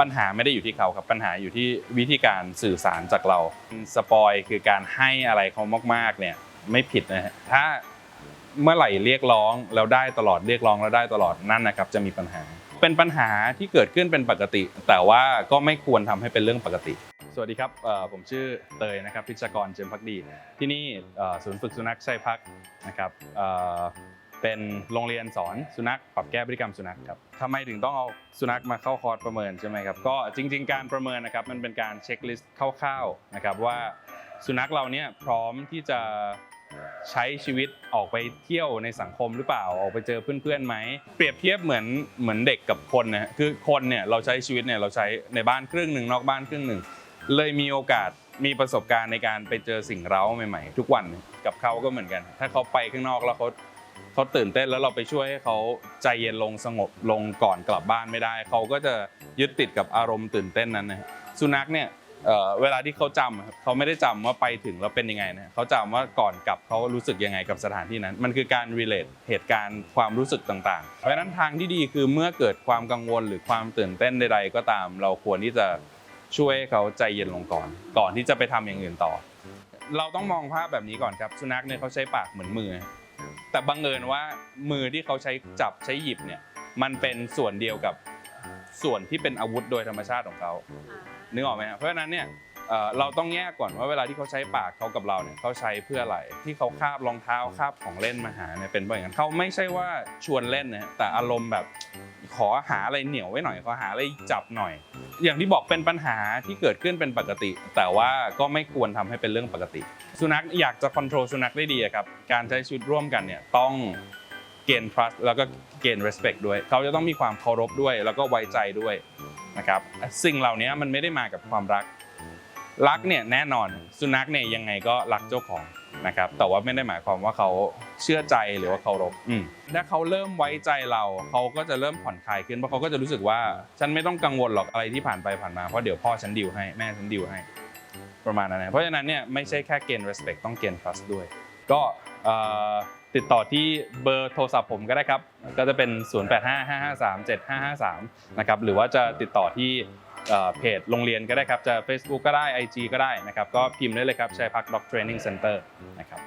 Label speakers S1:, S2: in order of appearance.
S1: ปัญหาไม่ได้อยู่ที่เขาครับปัญหาอยู่ที่วิธีการสื่อสารจากเราสปอยคือการให้อะไรเขามากๆเนี่ยไม่ผิดนะฮะถ้าเมื่อไหร่เรียกร้องแล้วได้ตลอดเรียกร้องแล้วได้ตลอดนั่นนะครับจะมีปัญหา เป็นปัญหาที่เกิดขึ้นเป็นปกติ แต่ว่าก็ไม่ควรทำให้เป็นเรื่องปกติ สวัสดีครับผมชื่อเตยนะครับพิชกรเจมพักดี ที่นี่ศูนย์ฝึกสุนัขชัยพักนะครับ เป็นโรงเรียนสอนสุนัขปรับแก้พฤติกรรมสุนัขครับทำไมถึงต้องเอาสุนัขมาเข้าคอร์สประเมินใช่ไหมครับก็จริง ๆ การประเมินนะครับมันเป็นการเช็คลิสต์คร่าวๆนะครับว่าสุนัขเราเนี่ยพร้อมที่จะใช้ชีวิตออกไปเที่ยวในสังคมหรือเปล่าออกไปเจอเพื่อนๆไหมเปรียบเทียบเหมือนเหมือนเด็กกับคนนะคือคนเนี่ยเราใช้ชีวิตเนี่ยเราใช้ในบ้านครึ่งหนึ่งนอกบ้านครึ่งหนึ่งเลยมีโอกาสมีประสบการณ์ในการไปเจอสิ่งเร้าใหม่ ๆ ทุกวันกับเขาก็เหมือนกัน ถ้าเขาไปข้างนอกแล้วเขา เขาตื่นเต้นแล้วเราไปช่วยให้เขาใจเย็นลงสงบลงก่อนกลับบ้านไม่ได้ เขาก็จะยึดติดกับอารมณ์ตื่นเต้นนั้นนะสุนัขเนี่ยเวลาที่เขาจำครับเขาไม่ได้จำว่าไปถึงแล้วเป็นยังไงนะเขาจำว่าก่อนกลับเขารู้สึกยังไงกับสถานที่นั้น มันคือการ relate เหตุการณ์ความรู้สึกต่างๆ เพราะฉะนั้นทางที่ดีคือเมื่อเกิดความกังวลหรือความตื่นเต้นใด ๆ ก็ตาม เราควรที่จะช่วยให้เขาใจเย็นลงก่อน ก่อนที่จะไปทำอย่างอื่นต่อ เราต้องมองภาพแบบนี้ก่อนครับ สุนัขเนี่ยเขาใช้ปากเหมือนมือ แต่บังเอิญว่ามือที่เขาใช้จับใช้หยิบเนี่ยมันเป็นส่วนเดียวกับส่วนที่เป็นอาวุธโดยธรรมชาติของเขานึกออกไหมครับเพราะฉะนั้นเนี่ย เราต้องแยกก่อนว่าเวลาที่เขาใช้ปากเขากับเราเนี่ยเขาใช้เพื่ออะไร ที่เขาคาบรองเท้าคาบของเล่นมาหาเนี่ยเป็นเพราะอย่างนั้นเขาไม่ใช่ว่าชวนเล่นนะแต่อารมณ์แบบขอหาอะไรเหนียวไว้หน่อยขอหาอะไรจับหน่อย อย่างที่บอกเป็นปัญหาที่เกิดขึ้นเป็นปกติ แต่ว่าก็ไม่ควรทำให้เป็นเรื่องปกติ สุนัขอยากจะควบคุมสุนัขได้ดีครับการใช้ชีวิตร่วมกันเนี่ยต้องเกณฑ์ trust แล้วก็เกณฑ์ respect ด้วย เขาจะต้องมีความเคารพด้วย แล้วก็ไว้ใจด้วยนะครับสิ่งเหล่านี้มันไม่ได้มากับความรัก รักเนี่ยแน่นอนสุนัขเนี่ยยังไงก็รักเจ้าของนะครับแต่ว่าไม่ได้หมายความว่าเขาเชื่อใจหรือว่าเคารพถ้าเขาเริ่มไว้ใจเรา เขาก็จะเริ่มผ่อนคลายขึ้นเพราะเขาก็จะรู้สึกว่า ฉันไม่ต้องกังวลหรอกอะไรที่ผ่านไปผ่านมาเพราะเดี๋ยวพ่อฉันดิวให้แม่ฉันดิวให้ประมาณนั้นเพราะฉะนั้นเนี่ยไม่ใช่แค่เกณฑ์ respect ต้องเกณฑ์ trust ด้วย ก็ติดต่อที่เบอร์โทรศัพท์ผมก็ได้ครับ ก็จะเป็น 0855537553 นะครับหรือว่าจะติดต่อที่ เพจโรงเรียนก็ได้ครับ จะ Facebook ก็ได้ IG ก็ได้นะครับ ก็พิมพ์ได้เลยครับชัยพักด็อกเทรนนิ่งเซ็นเตอร์นะครับ